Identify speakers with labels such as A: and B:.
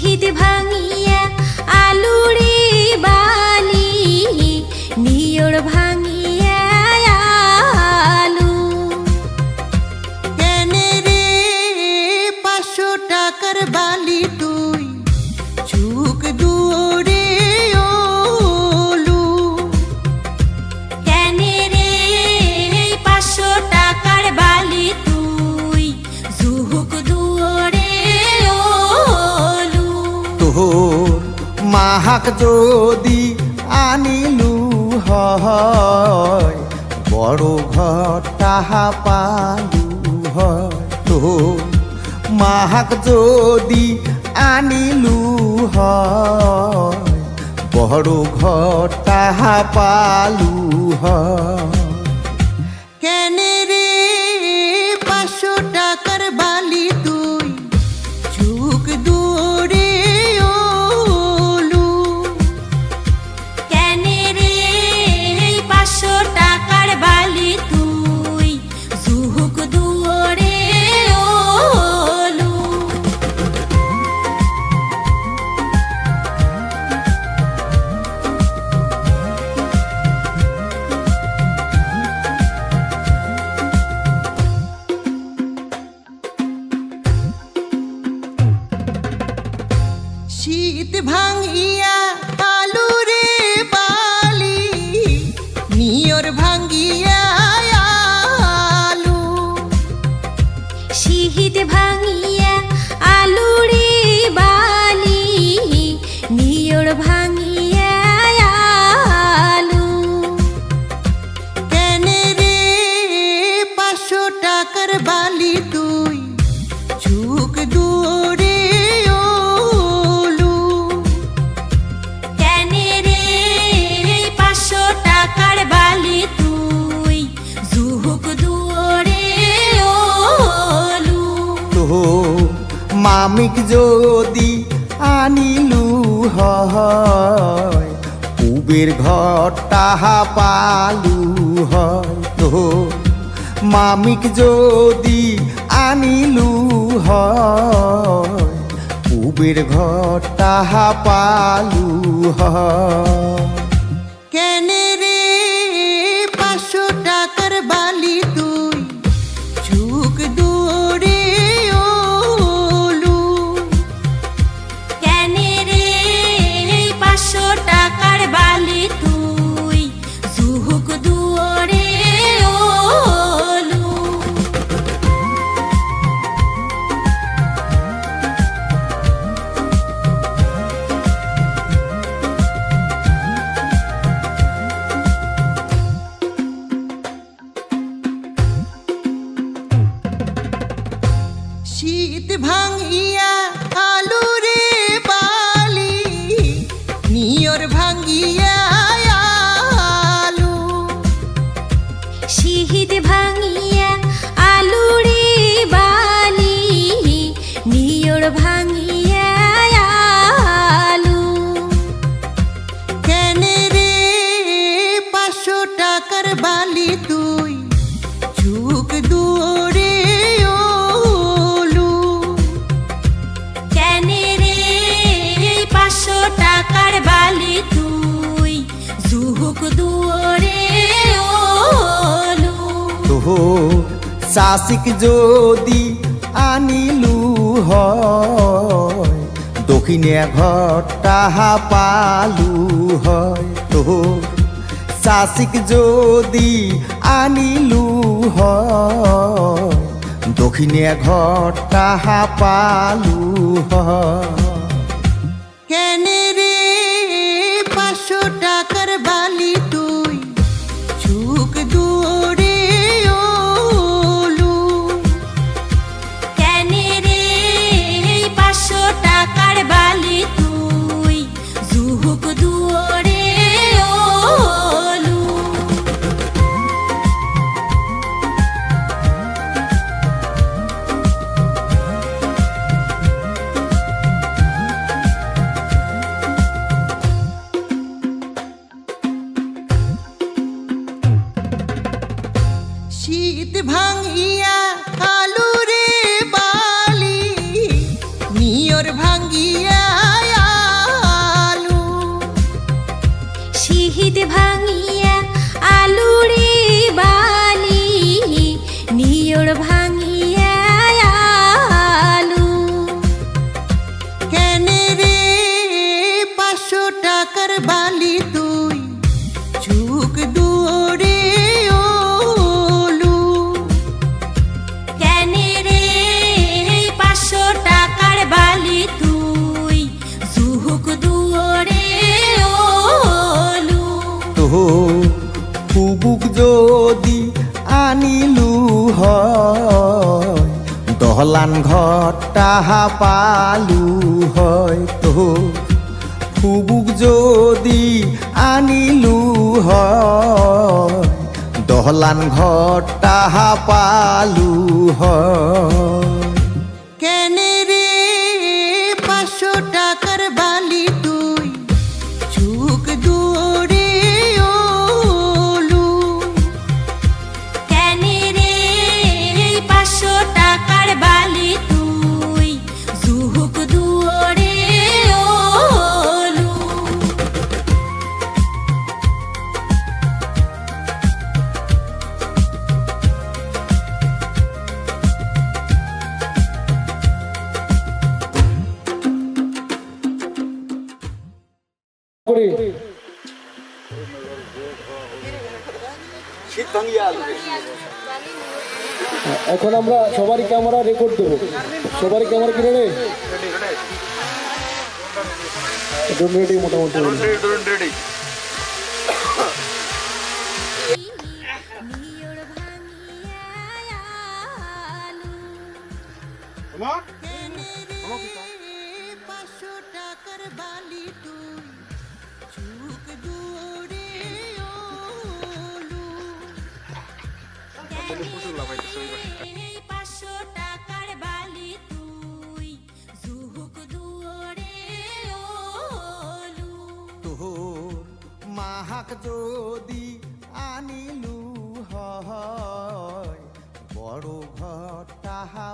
A: শীত ভাঙিয়া
B: মাহাক যদি আনিলু হয় বড় ঘর তাহা পালু হয়। তোর মাহাক যদি আনিলু হয় বড় ঘর তাহা পালু হয়। শীত ভাঙিয়া আলু রে বালি নিয়র ভাঙ্গিয়া আলু।
A: শীত ভাঙিয়া আলুরে
B: মামিক যদি আনিলু হয়, উবের ঘর তাহা পালু হয় তো। মামিক যদি আনিলু হয়, উবের ঘর তাহা পালু হয়। শীত ভাঙিয়া আলু শাসিক যদি আনিলু হয়, দক্ষিণে ঘর তাহা পালু হয়। তো শাসিক যদি আনিলু হয়, দক্ষিণে ঘর তাহা পালু হয়। কেনে রে পাঁচশো টাকার বালি দহলান ঘরটা পালু হয়তো। ফুবুক যদি আনিলু হয় দহলান ঘর তাহা পালু হয়।
C: এখন আমরা সবারই ক্যামেরা রেকর্ড দেবো। সবারই ক্যামেরা কিনে রে রেডি মোটামুটি
A: নিয়র ভাঙিয়া আলু
D: কেনে রে পাঁচশো টাকার বালি তুই
B: মাহাক যদি আনিলু হয় বড় ঘর তাহা